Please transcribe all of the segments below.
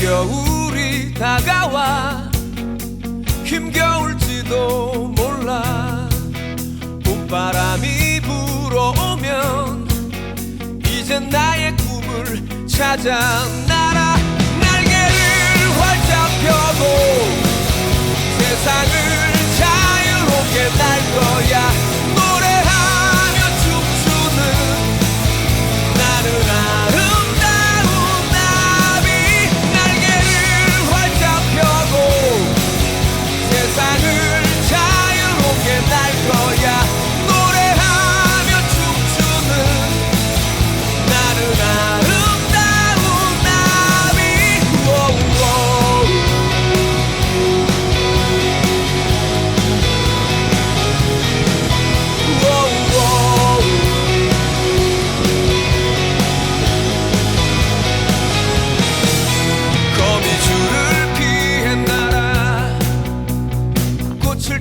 겨울이 다가와 힘겨울지도 몰라. 봄바람이 불어오면 이젠 나의 꿈을 찾아 날아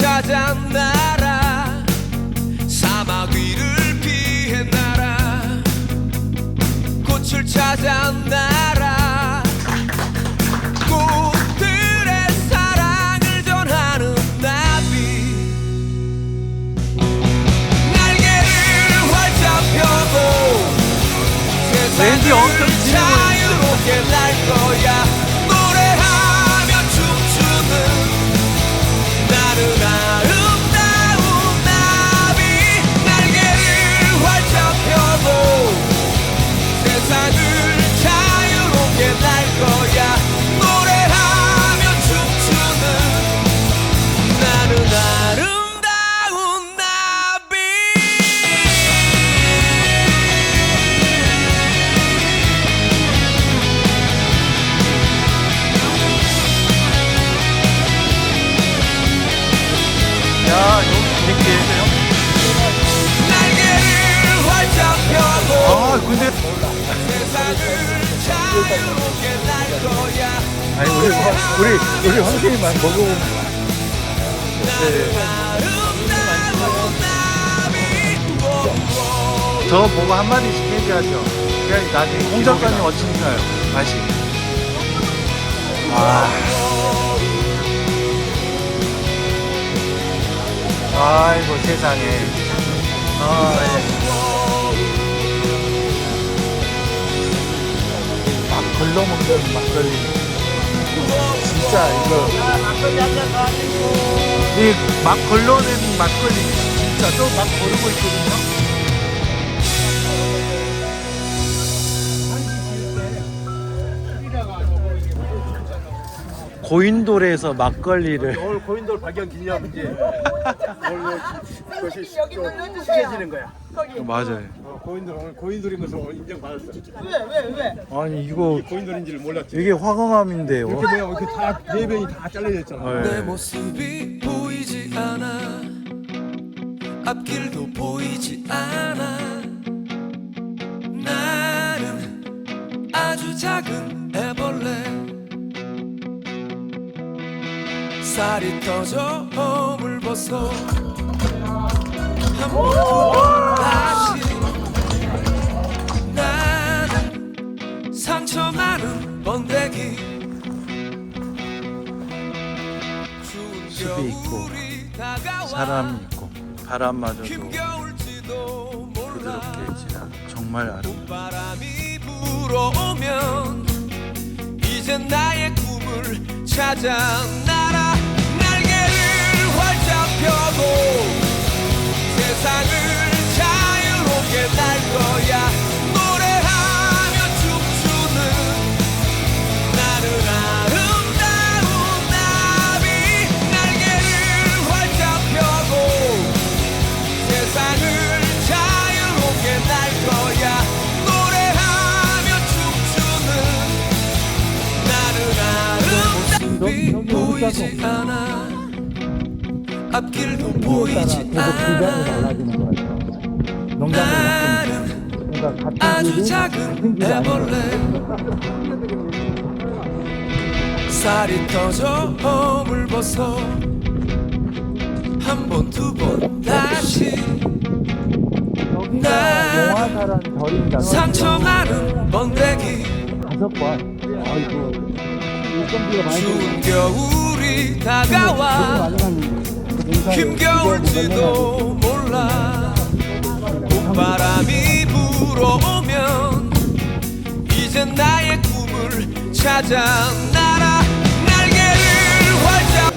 찾아 날아 사막 위를 피해 날아 꽃을 찾아 날아 꽃들의 사랑을 전하는 나비. 날개를 활짝 펴고 왠지 엄청 자유롭게 날 거야 아니 우리 우리 우리 황생이만 먹어보면 네. 저 보고 한 마디씩 해줘야죠. 그냥 나중에 홍 작가님 어찌인가요? 맛이. 아. 아이고 세상에. 막 걸러먹는 막걸리. 진짜 이거. 이 막 걸러낸 막걸리 진짜 또막 고르고 있거든요. 고인돌에서 막걸리를 오늘 고인돌 발견 기념이지. 오늘 그것이 좀 시해지는 거야. 맞아요. 어, 고인돌 오늘 고인돌인 것을 오늘 인정받았어. 아니 이거 고인돌인지를 몰랐지. 이게 화강암인데요. 이렇게 뭐야 이렇게 다네 변이 다 잘려져 있잖아. 내 네. 모습이 보이지 않아 앞길도 보이지 않아 나는 아주 작은 살이 터져 허물 벗어. 한번 다시 나는 상처 많은 번데기. 숲이 있고, 사람이 있고 바람마저도 부드럽게 지나 정말 아름다워. 불어오면 이젠 나의 꿈을 찾아 날아 펴고 세상을 자유롭게 날 거야. 노래하며 춤추는 나는 아름다운 나비. 날개를 활짝 펴고 세상을 자유롭게 날 거야. 노래하며 춤추는 모습이 보이지 않아 앞길도 보이지 않아. 나는 아주 작은 애벌레. 살이 터져 허물 벗어. 한 번 두 번 다시. 여기가 용화사라는 절입니다. 상처 많은 번데기. 다섯 번. 아이고. 추운 겨울이 다가와 힘겨울지도 몰라. 봄바람이 불어오면 이젠 나의 꿈을 찾아 날아 날개를 활짝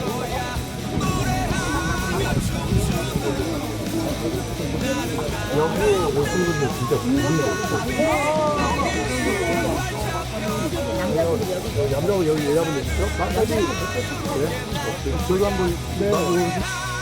남자분 여기 여자분 있죠? 여기 그래? 저도 한번 네.